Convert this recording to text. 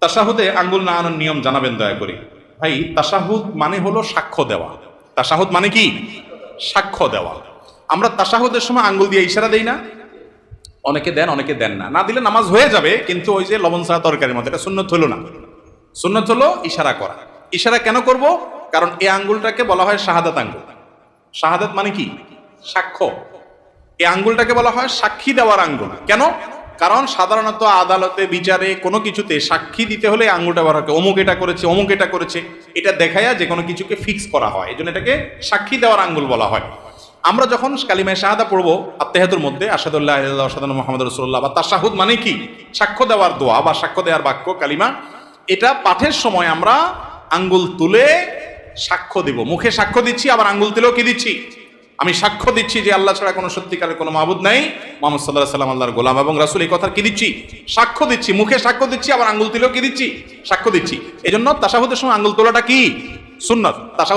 তাসাহুদে আঙ্গুল না আনার নিয়ম জানাবেন দয়া করে। ভাই তাসাহুদ মানে হলো সাক্ষ্য দেওয়া। তাসাহুদ মানে কি? সাক্ষ্য দেওয়া। আমরা তাসাহুদের সময় আঙ্গুল দিয়ে ইশারা দেই না। অনেকে দেন অনেকে দেন না। না দিলে নামাজ হয়ে যাবে, কিন্তু ওই যে লবণ ছাড়া তরকারির মতো, এটা সুন্নত হলো না। সুন্নত হলো ইশারা করা। ইশারা কেন করব? কারণ এই আঙ্গুলটাকে বলা হয় শাহাদাত আঙ্গুল। শাহাদাত মানে কি? সাক্ষ্য। এই আঙ্গুলটাকে বলা হয় সাক্ষী দেওয়ার আঙ্গুল। কেন? কারণ সাধারণত আদালতে, বিচারে কোনো কিছুতে সাক্ষী দিতে হলে আঙ্গুলটা হয় অমুক এটা করেছে, অমুক এটা করেছে। এটা দেখায়া যে কোনো কিছুকে ফিক্স করা হয়। এই জন্য এটাকে সাক্ষী দেওয়ার আঙ্গুল বলা হয়। আমরা যখন কালিমায় শাহাদা পড়ব আত্মেহাতুর মধ্যে আসাদুল্লাহ আসাদ মোহাম্মদ রসুল্লাহ বা তাসাহুদ মানে কি? সাক্ষ্য দেওয়ার দোয়া বা সাক্ষ্য দেওয়ার বাক্য, কালিমা, এটা পাঠের সময় আমরা আঙ্গুল তুলে সাক্ষ্য দিব। মুখে সাক্ষ্য দিচ্ছি, আবার আঙ্গুল তুলেও কি দিচ্ছি? আমি সাক্ষ্য দিচ্ছি যে আল্লাহ ছাড়া কোনো সত্যিকারের কোনো মাহবুদ নাই। মোহাম্মদ সাল্লাহ সাল্লাম আল্লাহর গোলাম এবং রাসুল এই কথার কি দিচ্ছি? সাক্ষ্য দিচ্ছি, মুখে সাক্ষ্য দিচ্ছি, আবার আঙ্গুল তুলেও কি দিচ্ছি? সাক্ষ্য দিচ্ছি। এই জন্য তাসাহুদের সময় আঙ্গুল তোলাটা কি? সুন্নত। তাসাহুদ